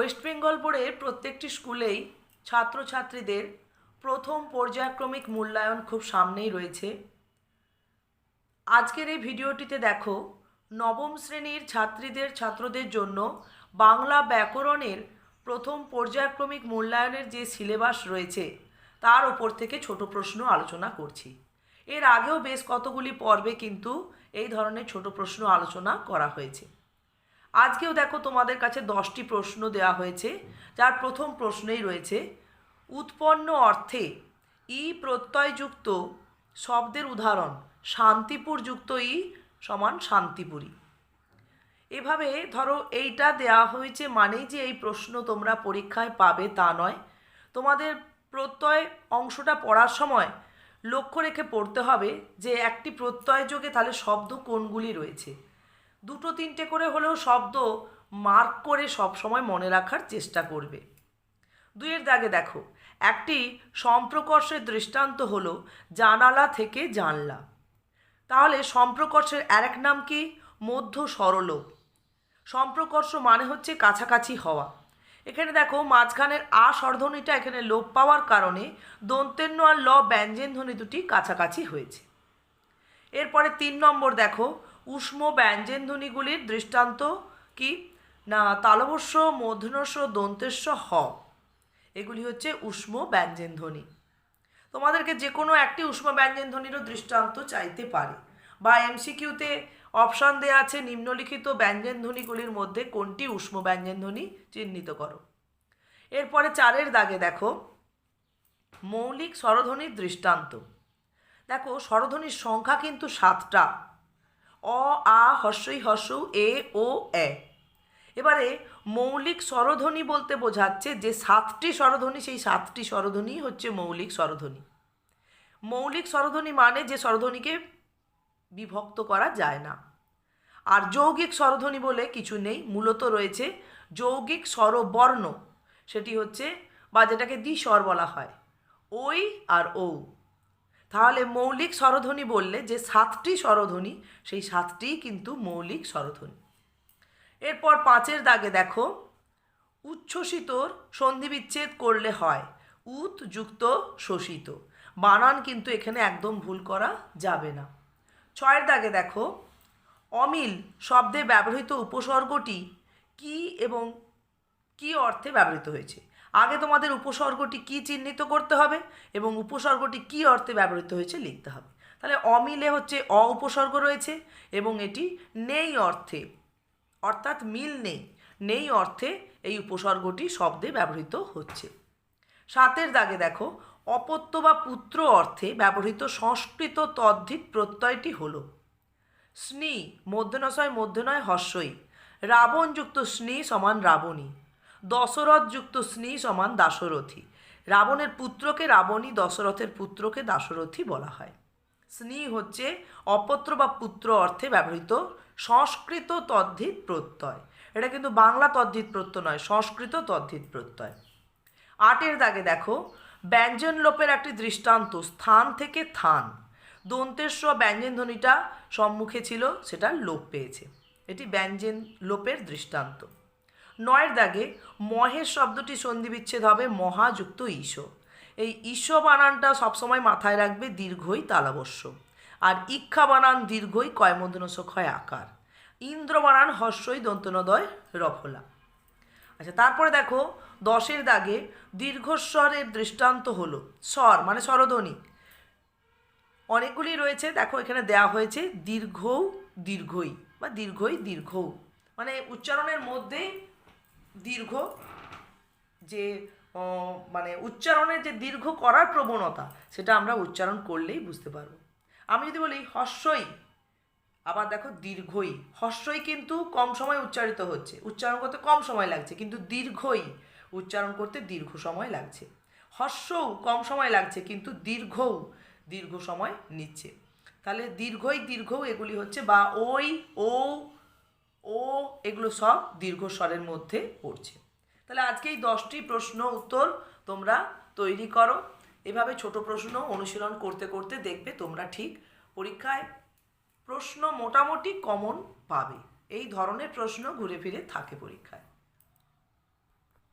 West Bengal বোর্ডের প্রত্যেকটি স্কুলেই ছাত্রছাত্রীদের প্রথম পর্যায়ক্রমিক মূল্যায়ন খুব সামনেই রয়েছে। আজকের এই ভিডিওটিতে দেখো, নবম শ্রেণির ছাত্রীদের, ছাত্রদের জন্য বাংলা ব্যাকরণের প্রথম পর্যায়ক্রমিক মূল্যায়নের যে সিলেবাস রয়েছে, তার ওপর থেকে ছোট প্রশ্ন আলোচনা করছি। এর আগেও বেশ কতগুলি পর্বে কিন্তু এই ধরনের ছোট প্রশ্ন আলোচনা করা হয়েছে। আজকেও দেখো তোমাদের কাছে দশটি প্রশ্ন দেওয়া হয়েছে, যার প্রথম প্রশ্নেই রয়েছে, উৎপন্ন অর্থে ই প্রত্যয়যুক্ত শব্দের উদাহরণ, শান্তিপুর যুক্ত ই সমান শান্তিপুরী। এভাবে ধরো এইটা দেওয়া হয়েছে মানেই যে এই প্রশ্ন তোমরা পরীক্ষায় পাবে তা নয়। তোমাদের প্রত্যয় অংশটা পড়ার সময় লক্ষ্য রেখে পড়তে হবে যে একটি প্রত্যয় যোগে তাহলে শব্দ কোনগুলি রয়েছে। দুটো তিনটে করে হলেও শব্দ মার্ক করে সব সময় মনে রাখার চেষ্টা করবে। দুইয়ের দাগে দেখো, একটি সম্প্রকর্ষের দৃষ্টান্ত হলো জানালা থেকে জানলা। তাহলে সম্প্রকর্ষের আরেক নাম কি? মধ্য সরলোপ সম্প্রকর্ষ মানে হচ্ছে কাছাকাছি হওয়া। এখানে দেখো, মাঝখানের আ স্বরধ্বনিটা এখানে লোপ পাওয়ার কারণে দন্তেন্য আর ল ব্যঞ্জন ধ্বনি দুটি কাছাকাছি হয়েছে। এরপরে তিন নম্বর দেখো উষ্ম ব্যঞ্জন ধ্বনিগুলির দৃষ্টান্ত কি? না তালবস্য মধ্যনস্য দন্তেস্য হ। এগুলি হচ্ছে উষ্ম ব্যঞ্জন ধ্বনি তোমাদেরকে যে কোনো একটি উষ্ম ব্যঞ্জন ধ্বনিরও দৃষ্টান্ত চাইতে পারে। বা এমসিকিউতে অপশান দেওয়া আছে, নিম্নলিখিত ব্যঞ্জন ধ্বনিগুলির মধ্যে কোনটি উষ্ম ব্যঞ্জন ধ্বনি চিহ্নিত করো। এরপরে চারের দাগে দেখো, মৌলিক স্বরধ্বনির দৃষ্টান্ত। দেখো, স্বরধ্বনির সংখ্যা কিন্তু সাতটা। অ, আ হর্ষই হর্ষ, এ, ও, এ। এবারে মৌলিক স্বরধ্বনি বলতে বোঝাচ্ছে যে সাতটি স্বরধ্বনি, সেই সাতটি স্বরধ্বনি হচ্ছে মৌলিক স্বরধ্বনি। মৌলিক স্বরধ্বনি মানে যে স্বরধ্বনিকে বিভক্ত করা যায় না। আর যৌগিক স্বরধ্বনি বলে কিছু নেই, মূলত রয়েছে যৌগিক স্বরবর্ণ। সেটি হচ্ছে, বা যেটাকে দ্বিস্বর বলা হয় ওই আর ও তাহলে মৌলিক স্বরধ্বনি বললে যে সাতটি স্বরধ্বনি, সেই সাতটিই কিন্তু মৌলিক স্বরধ্বনি। এরপর পাঁচের দাগে দেখো, উচ্ছ্বসিতর সন্ধি বিচ্ছেদ করলে হয়, উত যুক্ত শোষিত। বানান কিন্তু এখানে একদম ভুল করা যাবে না। ছয়ের দাগে দেখো, অমিল শব্দে ব্যবহৃত উপসর্গটি কি এবং কি অর্থে ব্যবহৃত হয়েছে? আগে তোমাদের উপসর্গটি কি চিহ্নিত করতে হবে এবং উপসর্গটি কি অর্থে ব্যবহৃত হয়েছে লিখতে হবে। তাহলে অমিলে হচ্ছে অ উপসর্গ রয়েছে এবং এটি নেই অর্থে, অর্থাৎ মিল নেই। নেই অর্থে এই উপসর্গটি শব্দে ব্যবহৃত হচ্ছে। সাতের দাগে দেখো, অপত্য বা পুত্র অর্থে ব্যবহৃত সংস্কৃত তদ্ধিত প্রত্যয়টি হল, স্নি মধ্যনশয় মধ্যনয় হর্ষই রাবণযুক্ত স্নি সমান রাবণী। দশরথযুক্ত স্নি সমান দাশরথী। রাবণের পুত্রকে রাবণী দশরথের পুত্রকে দাশরথী বলা হয়। স্নি হচ্ছে অপত্র বা পুত্র অর্থে ব্যবহৃত সংস্কৃত তদ্ধিত প্রত্যয়। এটা কিন্তু বাংলা তদ্ধিত প্রত্যয় নয়, সংস্কৃত তদ্ধিত প্রত্যয়। আটের দাগে দেখো, ব্যঞ্জন লোপের একটি দৃষ্টান্ত, স্থান থেকে থান। দন্তেস্ব ব্যঞ্জন ধ্বনিটা সম্মুখে ছিল, সেটা লোপ পেয়েছে। এটি ব্যঞ্জন লোপের দৃষ্টান্ত। নয়ের দাগে মহের শব্দটি সন্ধি বিচ্ছেদ হবে মহাযুক্ত ঈশ। এই ঈশ বানানটা সবসময় মাথায় রাখবে দীর্ঘই তালাবস্য আর ইক্ষা বানান দীর্ঘই কয়মদনস ক্ষয় আকার। ইন্দ্র বানান হর্ষই দন্তনদয় রফলা। আচ্ছা তারপরে দেখো, দশের দাগে দীর্ঘস্বরের দৃষ্টান্ত হলো। স্বর মানে স্বরধ্বনি। অনেকগুলি রয়েছে, দেখো, এখানে দেয়া হয়েছে দীর্ঘ দীর্ঘই বা দীর্ঘই দীর্ঘ। মানে উচ্চারণের মধ্যেই দীর্ঘ যে মানে উচ্চারণের যে দীর্ঘ করার প্রবণতা, সেটা আমরা উচ্চারণ করলেই বুঝতে পারব। আমি যদি বলি হর্ষই, আবার দেখো দীর্ঘই। হর্ষই কিন্তু কম সময় উচ্চারিত হচ্ছে। উচ্চারণ করতে কম সময় লাগছে, কিন্তু দীর্ঘই উচ্চারণ করতে দীর্ঘ সময় লাগছে। হর্ষও কম সময় লাগছে, কিন্তু দীর্ঘও দীর্ঘ সময় নিচ্ছে। তাহলে দীর্ঘই দীর্ঘ এগুলি হচ্ছে বা ওই, ও ও এগুলো সব দীর্ঘ স্বরের মধ্যে পড়ছে। তাহলে আজকে এই দশটি প্রশ্ন উত্তর তোমরা তৈরি করো। এভাবে ছোট প্রশ্ন অনুশীলন করতে করতে দেখবে তোমরা ঠিক পরীক্ষায় প্রশ্ন মোটামুটি কমন পাবে। এই ধরনের প্রশ্ন ঘুরে ফিরে থাকে পরীক্ষায়।